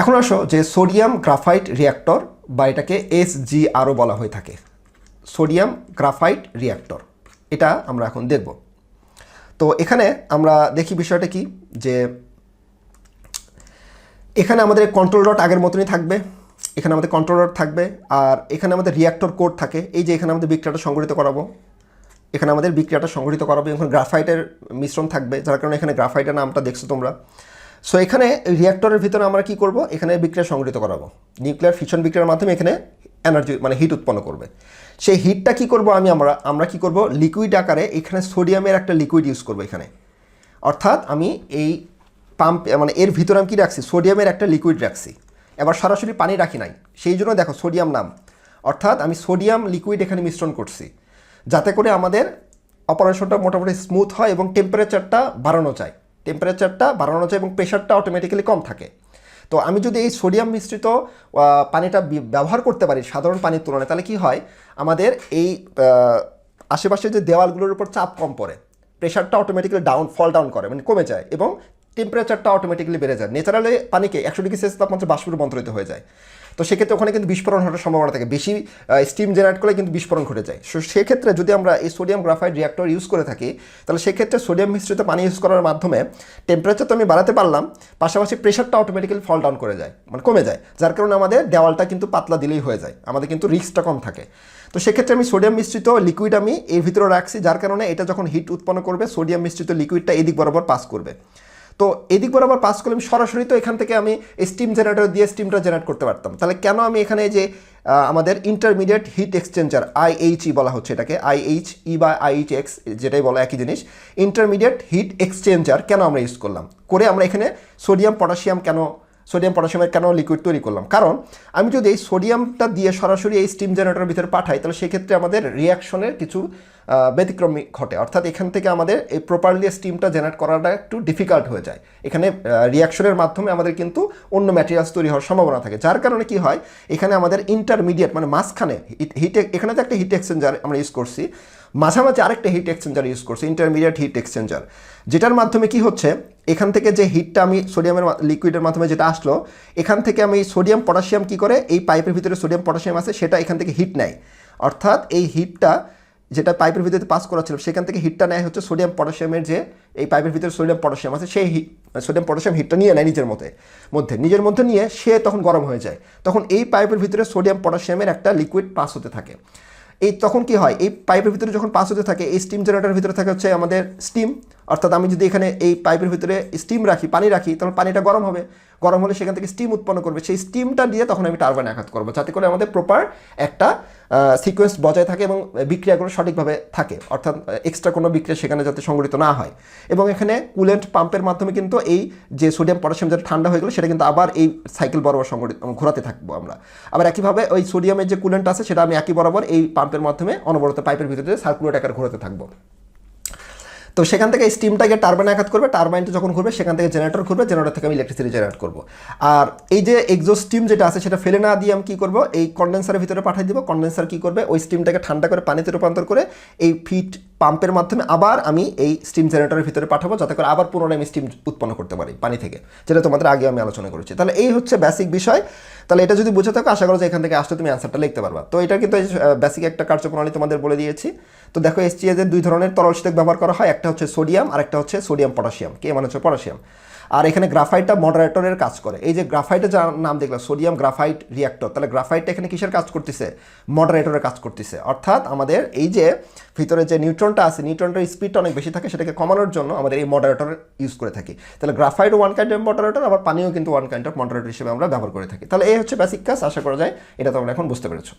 এখন আসো যে সোডিয়াম গ্রাফাইট রিয়াক্টর বা এটাকে এস জি আরও বলা হয়ে থাকে। সোডিয়াম গ্রাফাইট রিয়াক্টর, এটা আমরা এখন দেখব। তো এখানে আমরা দেখি বিষয়টা কি, যে এখানে আমাদের কন্ট্রোল রড আগের মতনই থাকবে, এখানে আমাদের কন্ট্রোল রড থাকবে, আর এখানে আমাদের রিয়াক্টর কোড থাকে। এই যে এখানে আমাদের বিক্রিয়াটা সংগঠিত করাবো, এখানে আমাদের বিক্রিয়াটা সংগঠিত করাবো, এখন গ্রাফাইটের মিশ্রণ থাকবে, যার কারণে এখানে গ্রাফাইটের নামটা দেখছ তোমরা। সো এখানে রিয়াক্টরের ভিতরে আমরা কি করব? এখানে বিক্রিয়া সংগঠিত করাবো। নিউক্লিয়ার ফিশন বিক্রিয়ার মাধ্যমে এখানে এনার্জি মানে হিট উৎপন্ন করবে। সেই হিটটা কি করব আমি আমরা আমরা কি করব? লিকুইড আকারে এখানে সোডিয়ামের একটা লিকুইড ইউজ করব এখানে। অর্থাৎ আমি এই পাম্প মানে এর ভিতরে আমি কী রাখছি? সোডিয়ামের একটা লিকুইড রাখছি। এবার সরাসরি পানি রাখি নাই। সেই জন্য দেখো সোডিয়াম নাম। অর্থাৎ আমি সোডিয়াম লিকুইড এখানে মিশ্রণ করছি। যাতে করে আমাদের অপারেশনটা মোটামুটি স্মুথ হয় এবং টেম্পারেচারটা বাড়ানো যায়। টেম্পারেচারটা বাড়ানো যায় এবং প্রেশারটা অটোমেটিক্যালি কম থাকে। তো আমি যদি এই সোডিয়াম মিশ্রিত পানিটা ব্যবহার করতে পারি সাধারণ পানির তুলনায়, তাহলে কি হয়? আমাদের এই আশেপাশে যে দেওয়ালগুলোর উপর চাপ কম পড়ে। প্রেশারটা অটোমেটিক্যালি ডাউন ফল ডাউন করে মানে কমে যায় এবং টেম্পারেচারটা অটোমেটিক্যালি বেড়ে যায়। ন্যাচারালি পানিকে একশো ডিগ্রি সেলসিয়াস তাপমাত্রা বাষ্পে রূপান্তরিত হয়ে যায়। তো সেক্ষেত্রে ওখানে কিন্তু বিস্ফোরণ হওয়ার সম্ভাবনা থাকে। বেশি স্টিম জেনারেট করলে কিন্তু বিস্ফোরণ ঘটে যায়। সো সেক্ষেত্রে যদি আমরা এই সোডিয়াম গ্রাফাইড রিয়াক্টর ইউজ করে থাকি, তাহলে সেক্ষেত্রে সোডিয়াম মিশ্রিত পানি ইউজ করার মাধ্যমে টেম্পারেচার তো আমি বাড়াতে পারলাম, পাশাপাশি প্রেশারটা অটোমেটিক্যালি ফল ডাউন করে যায় মানে কমে যায়। যার কারণে আমাদের দেওয়ালটা কিন্তু পাতলা দিলেই হয়ে যায়। আমাদের কিন্তু রিস্কটা কম থাকে। তো সেক্ষেত্রে আমি সোডিয়াম মিশ্রিত লিকুইড আমি এর ভিতরে রাখছি, যার কারণে এটা যখন হিট উৎপন্ন করবে সোডিয়াম মিশ্রিত লিকুইডটা এদিক বরাবর পাস করবে। তো এদিক বরাবর পাস করলে আমি সরাসরি তো এখান থেকে আমি স্টিম জেনারেটর দিয়ে স্টিমটা জেনারেট করতে পারতাম। তাহলে কেন আমি এখানে যে আমাদের ইন্টারমিডিয়েট হিট এক্সচেঞ্জার আইএইচই বলা হচ্ছে এটাকে আইএইচ ই বা আইএইচ এক্স যেটাই বলো একই জিনিস ইন্টারমিডিয়েট হিট এক্সচেঞ্জার কেন আমরা ইউজ করলাম? করে আমরা এখানে সোডিয়াম পটাশিয়াম কেন সোডিয়াম পটাশিয়ামের কেন লিকুইড তৈরি করলাম? কারণ আমি যদি এই সোডিয়ামটা দিয়ে সরাসরি এই স্টিম জেনারেটরের ভিতরে পাঠাই, তাহলে সেক্ষেত্রে আমাদের রিয়াকশনের কিছু ব্যতিক্রম ঘটে। অর্থাৎ এখান থেকে আমাদের এই প্রপারলি স্টিমটা জেনারেট করাটা একটু ডিফিকাল্ট হয়ে যায়। এখানে রিয়াকশনের মাধ্যমে আমাদের কিন্তু অন্য ম্যাটেরিয়ালস তৈরি হওয়ার সম্ভাবনা থাকে। যার কারণে কি হয়, এখানে আমাদের ইন্টারমিডিয়েট মানে মাঝখানে হিট এখানে তো একটা হিট এক্সচেঞ্জার আমরা ইউজ করছি, মাঝামাঝি আরেকটা হিট এক্সচেঞ্জার ইউজ করছি ইন্টারমিডিয়েট হিট এক্সচেঞ্জার যেটার মাধ্যমে কি হচ্ছে, এখান থেকে যে হিটটা আমি সোডিয়ামের লিকুইডের মাধ্যমে যেটা আসলো, এখান থেকে আমি সোডিয়াম পটাশিয়াম কি করে, এই পাইপের ভিতরে সোডিয়াম পটাশিয়াম আছে, সেটা এখান থেকে হিট নেয়। অর্থাৎ এই হিটটা যেটা পাইপের ভিতরে পাস করা ছিল, সেখান থেকে হিটটা নেয় হচ্ছে সোডিয়াম পটাশিয়ামের যে এই পাইপের ভিতরে সোডিয়াম পটাশিয়াম আছে, সেই সোডিয়াম পটাশিয়াম হিটটা নিয়ে নেয় নিজের মধ্যে মধ্যে। নিজের মধ্যে নিয়ে সে তখন গরম হয়ে যায়। তখন এই পাইপের ভিতরে সোডিয়াম পটাশিয়ামের একটা লিকুইড পাস হতে থাকে। এই তখন কি হয়? এই পাইপের ভিতরে যখন পাস হতে থাকে, এই স্টিম জেনারেটারের ভিতরে থাকে হচ্ছে আমাদের স্টিম অর্থাৎ আমি যদি এখানে এই পাইপের ভিতরে স্টিম রাখি, পানি রাখি তখন পানিটা গরম হবে। গরম হলে সেখান থেকে স্টিম উৎপন্ন করবে। সেই স্টিমটা দিয়ে তখন আমি টারবাইন আঘাত করব, যাতে করে আমাদের প্রপার একটা সিকোয়েন্স বজায় থাকে এবং বিক্রিয়াগুলো সঠিকভাবে থাকে। অর্থাৎ এক্সট্রা কোনো বিক্রিয়া সেখানে যাতে সংগঠিত না হয়। এবং এখানে কুলেন্ট পাম্পের মাধ্যমে কিন্তু এই যে সোডিয়াম পটাশিয়াম যেটা ঠান্ডা হয়ে গেলো, সেটা কিন্তু আবার এই সাইকেল বরাবর সংগঠিত ঘোরাতে থাকব আমরা। আবার একইভাবে ওই সোডিয়ামের যে কুলেন্ট আছে, সেটা আমি একই বরাবর এই পাম্পের মাধ্যমে অনবরত পাইপের ভিতরে সার্কুলেট আকারে ঘোরাতে থাকব। তো সেখান থেকে স্টিমটাকে টারবাইন আঘাত করবে টারবাইনটা যখন ঘুরবে, সেখান থেকে জেনারেটর ঘুরবে জেনারেটর থেকে আমি ইলেকট্রিসিটি জেনারেট করব। আর এই যে এক্সো স্টিম যেটা আছে, সেটা ফেলে না দিয়ে আমি কী করব? এই কন্ডেন্সারের ভিতরে পাঠিয়ে দিব। কন্ডেন্সার কী করবে? ওই স্টিমটাকে ঠান্ডা করে পানিতে রূপান্তর করে এই ফিট পাম্পের মাধ্যমে আবার আমি এই স্টিম জেনারেটরের ভিতরে পাঠাবো, যাতে করে আবার পুনরায় আমি স্টিম উৎপন্ন করতে পারি পানি থেকে, যেটা তোমাদের আগে আমি আলোচনা করেছি। তাহলে এই হচ্ছে বেসিক বিষয়। তাহলে এটা যদি বুঝে থাকো, আশা করো যে এখান থেকে আসলে তুমি অ্যান্সারটা লিখতে পারবা। তো এটা কিন্তু বেসিক একটা কার্যপ্রণালী তোমাদের বলে দিয়েছি। তো দেখো এসটিএজ এর দুই ধরনের তরল শীতক ব্যবহার করা হয়। একটা হচ্ছে সোডিয়াম আর একটা হচ্ছে সোডিয়াম পটাশিয়াম কে মানে হচ্ছে পটাশিয়াম আর এখানে গ্রাফাইটটা মডারেটরের কাজ করে। এই যে গ্রাফাইটের যার নাম দেখলাম, সোডিয়াম গ্রাফাইট রিয়াক্টর, তাহলে গ্রাফাইটটা এখানে কিসের কাজ করতেছে? মডারেটরের কাজ করতেছে। অর্থাৎ আমাদের এই যে ভিতরে যে নিউট্রনটা আছে, নিউট্রনটার স্পিডটা অনেক বেশি থাকে, সেটাকে কমানোর জন্য আমাদের এই মডারেটর ইউজ করে থাকি। তাহলে graphite one kind of moderator আবার পানিও কিন্তু ওয়ান কাইন্ড অফ মডারেটর হিসেবে আমরা ব্যবহার করে থাকি। তাহলে এই হচ্ছে বেসিক কাজ, আশা করা যায় এটা তোমরা এখন বুঝতে পেরেছ।